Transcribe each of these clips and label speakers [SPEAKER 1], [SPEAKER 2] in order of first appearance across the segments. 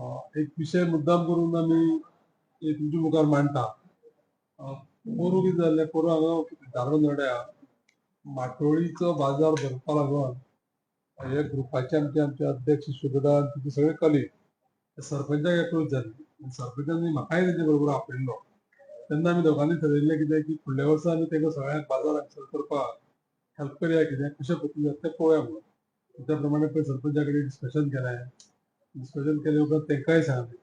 [SPEAKER 1] एक विशय मुद्दाम करून आमी एक तुमच्या मुखार मांडटा अं, पोरू कितें जाल्लें पोरू हांगा धारण नड्या. माटोळीचो बाजार भरपा लागून हे ग्रुपाचे आमचे आमचे अध्यक्ष शुभदा आनी सगळे कलीग सरपंचाक एप्रोच जाली. सरपंचांनी म्हाकाय तेजे बरोबर आपयल्लो. तेन्ना आमी दोगांनी ठरयल्लें कितें की फुडल्या वर्सा आमी तेंका सगळ्यांक बाजार हांगसर करपाक हेल्प करया कितें कशें पद्दतीन जाता तें पळोवया म्हणून. त्या प्रमाणे पळय सरपंचा कडेन डिस्कशन केलें डिस्कशन केले उपरांत तेंकाय सांगलें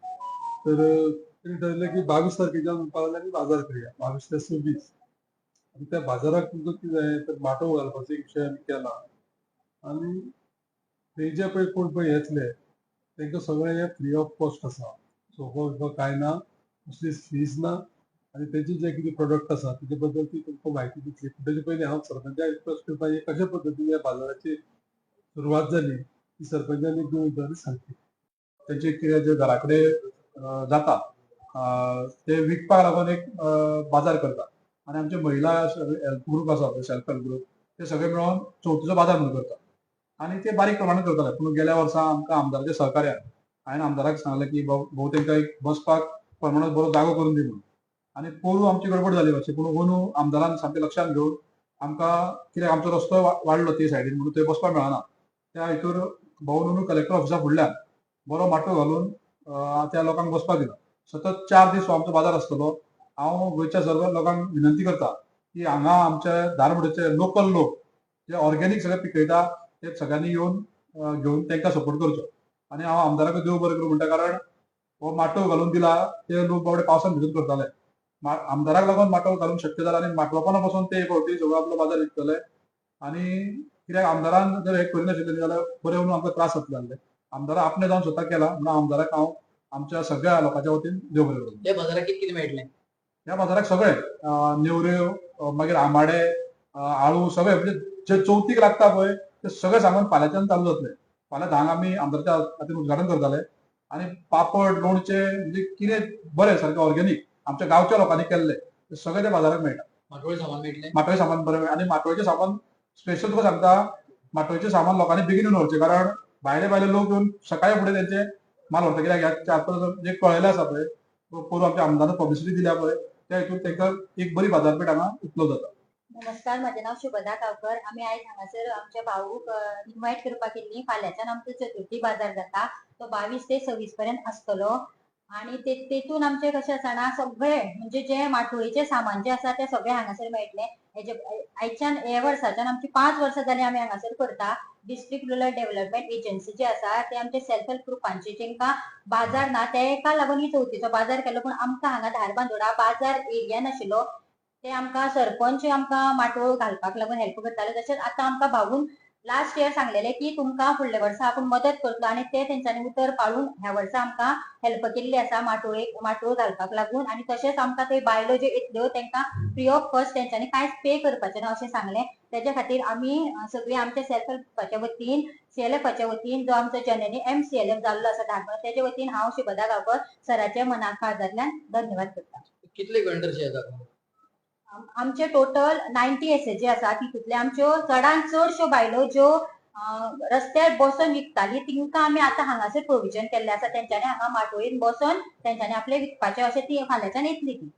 [SPEAKER 1] तर तेणी ठरयलें की बावीस तारखेच्या म्हणपा लागले आमी बाजार करया. बावीस ते सव्वीस. आनी त्या बाजाराक तुमकां कितें जाय तर माटो घालपाचो एक विशय आमी केला. आनी ते जे पळय कोण पळय येतले तेंकां सगळें हे फ्री ऑफ कॉस्ट आसा सोफो बिफो कांय ना कसली फीज ना आनी तेजे जे कितें प्रोडक्ट आसा तेजे बद्दल ती तुमकां म्हायती दितली तेजे पयलीं हांव सरपंचाक रिक्वेस्ट करता की कशे पद्दतीन ह्या बाजाराची सुरवात जाली ती सरपंचांनी दोन सांगली
[SPEAKER 2] तेंचे कितें जे घरा कडेन जाता ते विकपाक लागून एक बाजार करता आनी आमचे महिला हेल्प ग्रुप आसा सेल्फ हेल्प ग्रुप ते सगळे मेळोन चवथीचो बाजार म्हणून करता आनी ते बारीक प्रमाणात करताले पूण गेल्या वर्सा आमकां आमदाराच्या सहकार्यान हांवें आमदाराक सांगलें की भाऊ तांकां तेंकां एक बसपाक परमनंट बरो जागो करून दी म्हणून. आनी पोरू आमची गडबड जाली मातशी पूण अंदू आमदारान सामकें लक्षांत घेवन आमकां कित्याक आमचो रस्तो वाडलो ते सायडीन म्हणून थंय बसपाक मेळना त्या हितूर भोंवून कलेक्टर ऑफिसा फुडल्यान बरो माटो घालून त्या लोकांक बसपाक दिला. सतत चार दीस हो आमचो बाजार आसतलो हांव गोंयच्या सर्व लोकांक विनंती करता की हांगा आमचे धारमुडेचे लोकल लोक जे ऑर्गेनीक सगळे पिकयता ते सगळ्यांनी येवन घेवन तांकां सपोर्ट करचो. आनी हांव आमदाराक देव बरें करूं म्हणटा कारण हो माटो घालून दिला ते लोक बाबडे पावसान भिजून करताले. मा- आमदाराक लागून माटो घालूंक शक्य जाला आनी माटोवपाना पासून ते एक फावटी सगळो आपलो बाजार विकतले. आनी कित्याक आमदारान जर हे करिनाशिल्ले जाल्यार बरें म्हणून आमकां त्रास जातले आसले आमदारान आपणे जावन स्वता केला. म्हणून आमदाराक हांव आमच्या सगळ्या लोकांच्या वतीन देव बरें करूं
[SPEAKER 3] त्या बाजारात किती किती मेळटले
[SPEAKER 2] ह्या बाजाराक सगळे नेवऱ्यो मागीर आंबाडे आळू सगळे म्हणजे जे चवथीक लागता पळय ते सगळे सामान फाल्यांच्यान चालू जातले. फाल्यां धांक आमी आमदाराच्या हातीन उद्घाटन करताले आनी पापड लोणचे म्हणजे कितें बरें सारकें ऑर्गेनीक आमच्या गांवच्या लोकांनी केल्ले. ते सगळे त्या बाजाराक मेळटा
[SPEAKER 3] माटोळी सामान मेळटले
[SPEAKER 2] माटोळी सामान बरें मेळटा आनी माटोळीचें सामान स्पेशल तुका सांगता माटोळीचें सामान लोकांनी बेगीन व्हरचें कारण भायले भायले लोक येऊन सकाळी फुडें तेंचे माल व्हरता कित्याक ह्या जे कळयले आसा पळय पोरू आमच्या आमदारान पब्लिसिटी दिल्या पळय त्या हितून तांकां एक बरी बाजारपेठ हांगा उपलब्ध जाता
[SPEAKER 4] नमस्कार माझे नाव शुभदा गावकर. आम्ही आयज हांगासर आमच्या भाऊक इन्व्हाइट करपाक केल्ली फाल्यांच्यान आमचो चतुर्थी बाजार जाता तो बावीस ते सव्वीस पर्यंत आसतलो आणि ते तेतून आमचे कशें आसा ना सगळे म्हणजे जे माटोळीचे सामान जे आसा ते सगळे हांगासर मेळटले हेजे आयच्यान हे वर्साच्यान आमची पांच वर्सां जाली आमी हांगासर करता. डिस्ट्रिक्ट रुरल डेव्हलपमेंट एजन्सी जे आसा ते आमचे सेल्फ हेल्प ग्रुपांचे जेंका बाजार ना तेका लागून ही चवथीचो बाजार केलो. पूण आमकां हांगा धारबांदोडा बाजार एरिया नाशिल्लो ते आमकां सरपंच आमकां माटोळ घालपाक लागून हेल्प करताले. तशेंच आतां आमकां भाऊन लास्ट इयर सांगलेले की तुमकां फुडल्या वर्सा आपूण मदत करतलो आनी ते तेंच्यांनी उतर पाळून ह्या वर्सा आमकां हेल्प केल्ली आसा माटोळे माटोळ घालपाक लागून आनी तशेंच आमकां थंय बायलो ज्यो येतल्यो तांकां फ्री ऑफ कॉस्ट तेंच्यांनी कांयच पे करपाचें ना अशें सांगलें. तेज्या खातीर आमी सगळी सगळीं आमच्या सेल्फ हेल्पाच्या वतीन सीएलएफाच्या वतीन जो आमचो जननी एम सीएलएफ जाल्लो आसा धारबांदोडा तेज्या वतीन हांव शुभदा गांवकर सराचे मना काळजांतल्यान धन्यवाद करता.
[SPEAKER 3] कितले वेंडर्स
[SPEAKER 4] आमचे टोटल नायन्टी एस जे आसा तितूंतले आमच्यो चडांत चडश्यो बायलो ज्यो रस्त्यार बसून विकताली तिंका आमी आतां हांगासर प्रोविजन केल्लें आसा तेंच्यांनी हांगा माटोळेन बसून तेंच्यांनी आपले विकपाचे अशें ती फाल्यांच्यान येतली ती.